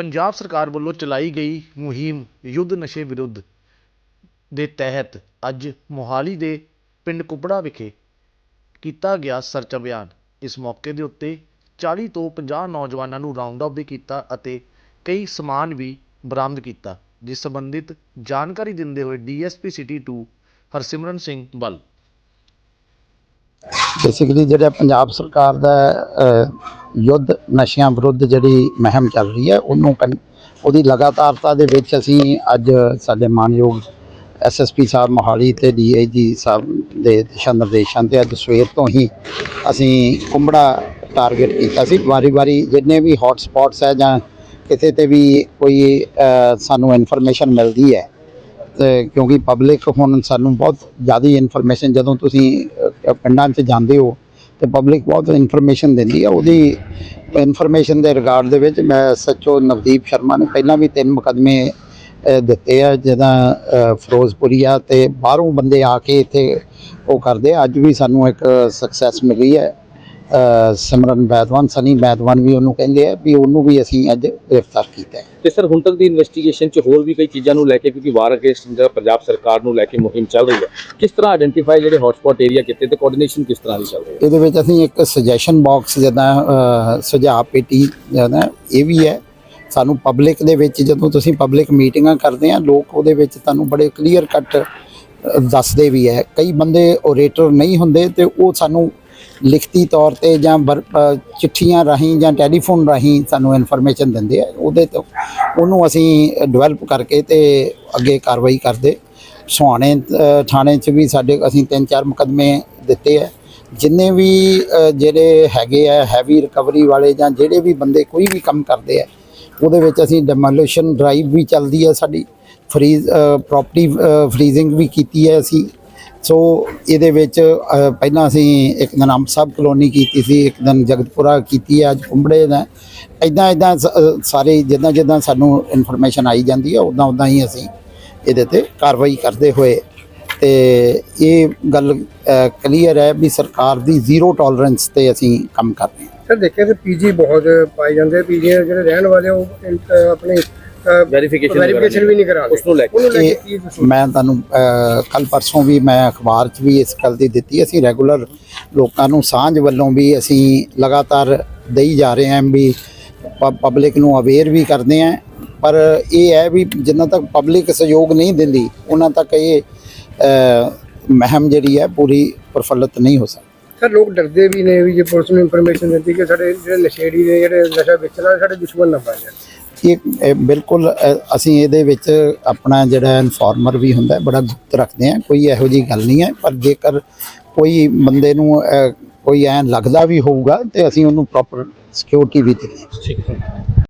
ਪੰਜਾਬ ਸਰਕਾਰ ਵੱਲੋਂ ਚਲਾਈ ਗਈ ਮੁਹਿੰਮ ਯੁੱਧ ਨਸ਼ੇ ਵਿਰੁੱਧ ਦੇ ਤਹਿਤ ਅੱਜ ਮੋਹਾਲੀ ਦੇ ਪਿੰਡ ਕੁਬੜਾ ਵਿਖੇ ਕੀਤਾ ਗਿਆ ਸਰਚ ਅਭਿਆਨ। ਇਸ ਮੌਕੇ ਦੇ ਉੱਤੇ 40 ਤੋਂ 50 ਨੌਜਵਾਨਾਂ ਨੂੰ ਰਾਉਂਡ ਅਪ ਵੀ ਕੀਤਾ ਅਤੇ ਕਈ ਸਮਾਨ ਵੀ ਬਰਾਮਦ ਕੀਤਾ, ਜਿਸ ਸੰਬੰਧਿਤ ਜਾਣਕਾਰੀ ਦਿੰਦੇ ਹੋਏ ਡੀਐਸਪੀ ਸਿਟੀ 2 ਹਰਸਿਮਰਨ ਸਿੰਘ ਬਲ ਬੇਸਿਕਲੀ ਜਿਹੜਾ ਪੰਜਾਬ ਸਰਕਾਰ ਦਾ ਯੁੱਧ ਨਸ਼ਿਆਂ ਵਿਰੁੱਧ ਜਿਹੜੀ ਮੁਹਿੰਮ ਚੱਲ ਰਹੀ ਹੈ, ਉਹਨੂੰ ਕਨ- ਉਹਦੀ ਲਗਾਤਾਰਤਾ ਦੇ ਵਿੱਚ ਅਸੀਂ ਅੱਜ ਸਾਡੇ ਮਾਨਯੋਗ ਐਸਐਸਪੀ ਸਾਹਿਬ ਮੋਹਾਲੀ ਤੇ ਡੀਆਈਜੀ ਸਾਹਿਬ ਦੇ ਦਿਸ਼ਾ ਨਿਰਦੇਸ਼ਾਂ ਤੇ ਅੱਜ ਸਵੇਰ ਤੋਂ ਹੀ ਅਸੀਂ ਕੁੰਬੜਾ ਟਾਰਗੇਟ ਕੀਤਾ ਸੀ। ਵਾਰੀ-ਵਾਰੀ ਜਿੰਨੇ ਵੀ ਹੌਟ ਸਪੌਟਸ ਹੈ ਜਾਂ ਕਿਤੇ ਤੇ ਵੀ ਕੋਈ ਸਾਨੂੰ ਇਨਫੋਰਮੇਸ਼ਨ ਮਿਲਦੀ ਹੈ, ਤੇ ਕਿਉਂਕਿ ਪਬਲਿਕ ਹੁਣ ਸਾਨੂੰ ਬਹੁਤ ਜ਼ਿਆਦਾ ਇਨਫੋਰਮੇਸ਼ਨ ਜਦੋਂ ਤੁਸੀਂ ਪਿੰਡਾਂ 'ਚ ਜਾਂਦੇ ਹੋ ਤੇ ਪਬਲਿਕ ਬਹੁਤ ਇਨਫੋਰਮੇਸ਼ਨ ਦਿੰਦੀ ਆ ਉਹਦੀ ਇਨਫੋਰਮੇਸ਼ਨ ਦੇ ਰਿਗਾਰਡ ਦੇ ਵਿੱਚ ਮੈਂ ਸੱਚੋ ਨਵਦੀਪ ਸ਼ਰਮਾ ਨੇ ਪਹਿਲਾਂ ਵੀ ਤਿੰਨ ਮੁਕਦਮੇ ਦਿੱਤੇ ਆ ਜਿਹਦਾ ਅ, ਫਿਰੋਜ਼ਪੁਰੀਆ ਤੇ ਬਾਹਰੋਂ ਬੰਦੇ ਆ ਕੇ ਇੱਥੇ ਉਹ ਕਰਦੇ ਆ। ਅੱਜ ਵੀ ਸਾਨੂੰ ਇੱਕ ਸਕਸੈਸ ਮਿਲੀ ਹੈ ਸਿਮਰਨ ਬੈਦਵਾਨ ਸਨੀ ਬੈਦਵਾਨ ਵੀ ਉਹਨੂੰ ਕਹਿੰਦੇ ਆ ਵੀ ਉਹਨੂੰ ਵੀ ਅਸੀਂ ਅੱਜ ਗ੍ਰਿਫਤਾਰ ਕੀਤਾ ਹੈ। ਤੇ ਸਰ ਹੁਣ ਤੱਕ ਦੀ ਇਨਵੈਸਟੀਗੇਸ਼ਨ 'ਚ ਹੋਰ ਵੀ ਕਈ ਚੀਜ਼ਾਂ ਨੂੰ ਲੈ ਕੇ ਕਿਉਂਕਿ ਵਾਰ ਅਗੇਂਸਟ ਜਿਹੜਾ ਪੰਜਾਬ ਸਰਕਾਰ ਨੂੰ ਲੈ ਕੇ ਮੁਹਿੰਮ ਚੱਲ ਰਹੀ ਹੈ ਕਿਸ ਤਰ੍ਹਾਂ ਆਇਡੈਂਟੀਫਾਈ ਜਿਹੜੇ ਹੌਟਸਪੌਟ ਏਰੀਆ ਕੀਤੇ ਤੇ ਕੋਆਰਡੀਨੇਸ਼ਨ ਕਿਸ ਤਰ੍ਹਾਂ ਦੀ ਚੱਲ ਰਹੀ ਹੈ? ਇਹਦੇ ਵਿੱਚ ਅਸੀਂ ਇੱਕ ਸੁਜੈਸ਼ਨ ਬਾਕਸ ਜਿੱਦਾਂ ਸੁਝਾਅ ਪੇਟੀ ਜਿੱਦਾਂ ਇਹ ਵੀ ਹੈ। ਸਾਨੂੰ ਪਬਲਿਕ ਦੇ ਵਿੱਚ ਜਦੋਂ ਤੁਸੀਂ ਪਬਲਿਕ ਮੀਟਿੰਗਾਂ ਕਰਦੇ ਆ ਲੋਕ ਉਹਦੇ ਵਿੱਚ ਤੁਹਾਨੂੰ ਬੜੇ ਕਲੀਅਰ ਕੱਟ ਦੱਸਦੇ ਵੀ ਹੈ। ਕਈ ਬੰਦੇ ਓਰੇਟਰ ਨਹੀਂ ਹੁੰਦੇ ਤੇ ਉਹ ਸਾਨੂੰ ਲਿਖਤੀ ਤੌਰ ਤੇ ਜਾਂ ਵਰ- ਚਿੱਠੀਆਂ ਰਾਹੀਂ ਜਾਂ ਟੈਲੀਫੋਨ ਰਾਹੀਂ ਸਾਨੂੰ ਇਨਫੋਰਮੇਸ਼ਨ ਦਿੰਦੇ ਆ, ਉਹਦੇ ਤੋਂ ਉਹਨੂੰ ਅਸੀਂ ਡਿਵੈਲਪ ਕਰਕੇ ਤੇ ਅੱਗੇ ਕਾਰਵਾਈ ਕਰਦੇ। ਸੁਹਾਣੇ ਥਾਣੇ 'ਚ ਵੀ ਸਾਡੇ ਅਸੀਂ ਤਿੰਨ ਚਾਰ ਮੁਕੱਦਮੇ ਦਿੱਤੇ ਆ। ਜਿੰਨੇ ਵੀ ਜਿਹੜੇ ਹੈਗੇ ਆ ਹੈਵੀ ਰਿਕਵਰੀ ਵਾਲੇ ਜਾਂ ਜਿਹੜੇ ਵੀ ਬੰਦੇ ਕੋਈ ਵੀ ਕੰਮ ਕਰਦੇ ਆ, ਉਹਦੇ ਵਿੱਚ ਅਸੀਂ ਡੈਮੋਲੀਸ਼ਨ ਡਰਾਈਵ ਵੀ ਚੱਲਦੀ ਹੈ ਸਾਡੀ। ਫਰੀਜ਼ ਪ੍ਰਾਪਰਟੀ ਫਰੀਜ਼ਿੰਗ ਵੀ ਕੀਤੀ ਹੈ ਅਸੀਂ। ਸੋ ਇਹਦੇ ਵਿੱਚ ਪਹਿਲਾਂ ਅਸੀਂ ਇੱਕ ਦਿਨ ਅੰਬ ਸਾਹਿਬ ਕਲੋਨੀ ਕੀਤੀ ਸੀ, ਇੱਕ ਦਿਨ ਜਗਤਪੁਰਾ ਕੀਤੀ ਹੈ, ਅੱਜ ਕੁੰਬੜੇ ਦਾ ਇਦਾਂ ਇਦਾਂ ਸਾਰੇ ਜਿੱਦਾਂ ਜਿੱਦਾਂ ਸਾਨੂੰ ਇਨਫੋਰਮੇਸ਼ਨ ਆਈ ਜਾਂਦੀ ਹੈ ਉਦਾਂ ਉਦਾਂ ਹੀ ਅਸੀਂ ਇਹਦੇ ਤੇ ਕਾਰਵਾਈ ਕਰਦੇ ਹੋਏ। ਤੇ ਇਹ ਗੱਲ ਕਲੀਅਰ ਹੈ ਵੀ ਸਰਕਾਰ ਦੀ ਜ਼ੀਰੋ ਟੋਲਰੈਂਸ ਤੇ ਅਸੀਂ ਕੰਮ ਕਰ ਰਹੇ ਹਾਂ। ਸਰ, ਦੇਖਿਆ ਕਿ ਪੀਜੀ ਬਹੁਤ ਪਾਏ ਜਾਂਦੇ ਪੀਜੀ ਜਿਹੜੇ ਰਹਿਣ ਵਾਲੇ ਉਹ ਆਪਣੇ ਵੈਰੀਫਿਕੇਸ਼ਨ ਵੈਰੀਫਿਕੇਸ਼ਨ ਵੀ ਨਹੀਂ ਕਰਾਉਂਦੇ ਉਸ ਨੂੰ ਲੈ ਕੇ ਮੈਂ ਤੁਹਾਨੂੰ ਕੱਲ ਪਰਸੋਂ ਵੀ ਮੈਂ ਅਖਬਾਰ 'ਚ ਵੀ ਇਸ ਗੱਲ ਦੀ ਦਿੱਤੀ। ਅਸੀਂ ਰੈਗੂਲਰ ਲੋਕਾਂ ਨੂੰ ਸਾਂਝ ਵੱਲੋਂ ਵੀ ਅਸੀਂ ਲਗਾਤਾਰ ਦੇਈ ਜਾ ਰਹੇ ਹਾਂ ਵੀ ਪਬਲਿਕ ਨੂੰ ਅਵੇਅਰ ਵੀ ਕਰਦੇ ਹਾਂ। ਪਰ ਇਹ ਹੈ ਵੀ ਜਿੰਨਾ ਤੱਕ ਪਬਲਿਕ ਸਹਿਯੋਗ ਨਹੀਂ ਦਿੰਦੀ ਉਹਨਾਂ ਤੱਕ ਇਹ ਅ, ਮੁਹਿੰਮ ਜਿਹੜੀ ਹੈ ਪੂਰੀ ਪ੍ਰਫੁੱਲਤ ਨਹੀਂ ਹੋ ਸਕਦੀ। ਸਰ ਲੋਕ ਡਰਦੇ ਵੀ ਨੇ ਵੀ ਜੇ ਪੁਲਿਸ ਨੂੰ ਇਨਫੋਰਮੇਸ਼ਨ ਦਿੱਤੀ ਕਿ ਸਾਡੇ ਜਿਹੜੇ ਨਸ਼ੇੜੀ ਨੇ ਜਿਹੜੇ ਨਸ਼ਾ ਵੇਚਣ ਵਾਲੇ ਸਾਡੇ ਦੁਸ਼ਮਣ ਨਾ ਬਣ ਜਾਣ। ਇਹ ਬਿਲਕੁਲ ਅਸੀਂ ਇਹਦੇ ਵਿੱਚ ਆਪਣਾ ਜਿਹੜਾ ਇਨਫਾਰਮਰ ਵੀ ਹੁੰਦਾ ਬੜਾ ਗੁਪਤ ਰੱਖਦੇ ਹਾਂ, ਕੋਈ ਇਹੋ ਜੀ ਗੱਲ ਨਹੀਂ ਹੈ, ਪਰ ਜੇਕਰ ਕੋਈ ਬੰਦੇ ਨੂੰ ਕੋਈ ਐਂ ਲੱਗਦਾ ਵੀ ਹੋਊਗਾ ਤੇ ਅਸੀਂ ਉਹਨੂੰ ਪ੍ਰੋਪਰ ਸਿਕਿਉਰਿਟੀ ਵੀ ਦਿੰਦੇ ਹਾਂ।